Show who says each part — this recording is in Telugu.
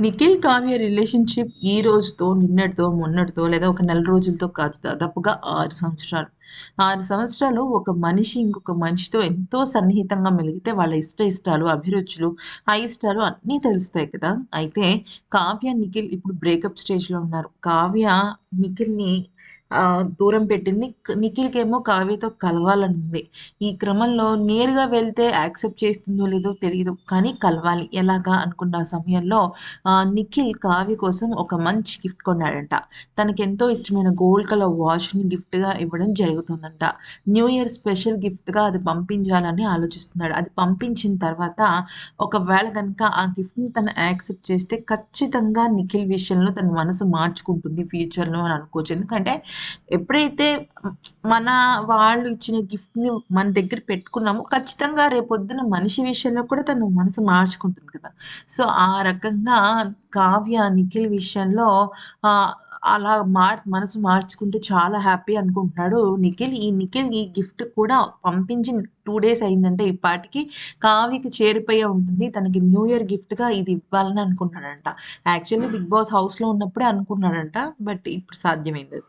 Speaker 1: నిఖిల్ కావ్య రిలేషన్షిప్ ఈ రోజుతో నిన్నటితో మొన్నటితో లేదా ఒక నెల రోజులతో కాదు. దాదాపుగా ఆరు సంవత్సరాలు. ఆరు సంవత్సరాలు ఒక మనిషి ఇంకొక మనిషితో ఎంతో సన్నిహితంగా మెలిగితే వాళ్ళ ఇష్ట ఇష్టాలు అభిరుచులు అయిష్టాలు అన్నీ తెలుస్తాయి కదా. అయితే కావ్య నిఖిల్ ఇప్పుడు బ్రేకప్ స్టేజ్లో ఉన్నారు. కావ్య నిఖిల్ని దూరం పెట్టింది. నిఖిల్కేమో కావ్యతో కలవాలని ఉంది ఈ క్రమంలో నేరుగా వెళ్తే యాక్సెప్ట్ చేస్తుందో లేదో తెలియదు కానీ కలవాలి. ఎలాగా అనుకున్న సమయంలో నిఖిల్ కావ్య కోసం ఒక మంచి గిఫ్ట్ కొన్నాడంట. తనకెంతో ఎంతో ఇష్టమైన గోల్డ్ కలర్ వాచ్ని గిఫ్ట్గా ఇవ్వడం జరుగుతుందంట. న్యూ ఇయర్ స్పెషల్ గిఫ్ట్గా అది పంపించాలని ఆలోచిస్తున్నాడు. అది పంపించిన తర్వాత ఒకవేళ కనుక ఆ గిఫ్ట్ని తను యాక్సెప్ట్ చేస్తే ఖచ్చితంగా నిఖిల్ విషయంలో తన మనసు మార్చుకుంటుంది ఫ్యూచర్లో అని అనుకోవచ్చు. ఎందుకంటే ఎప్పుడైతే మన వాళ్ళు ఇచ్చిన గిఫ్ట్‌ని మన దగ్గర పెట్టుకున్నామో ఖచ్చితంగా రేపొద్దున మనిషి విషయంలో కూడా తను మనసు మార్చుకుంటుంది కదా! సో, ఆ రకంగా కావ్య, నిఖిల్ విషయంలో అలా మార్ మనసు మార్చుకుంటే చాలా హ్యాపీ అనుకుంటున్నాడు నిఖిల్. ఈ నిఖిల్ ఈ గిఫ్ట్ కూడా పంపించి టూ డేస్ అయిందంటే ఇప్పటికి కావ్యకి చేరిపోయే ఉంటుంది. తనకి న్యూ ఇయర్ గిఫ్ట్‌గా ఇది ఇవ్వాలని అనుకున్నాడంట యాక్చువల్లీ 'బిగ్ బాస్' హౌస్‌లో ఉన్నప్పుడే అనుకున్నాడంట. బట్ ఇప్పుడు సాధ్యమైంది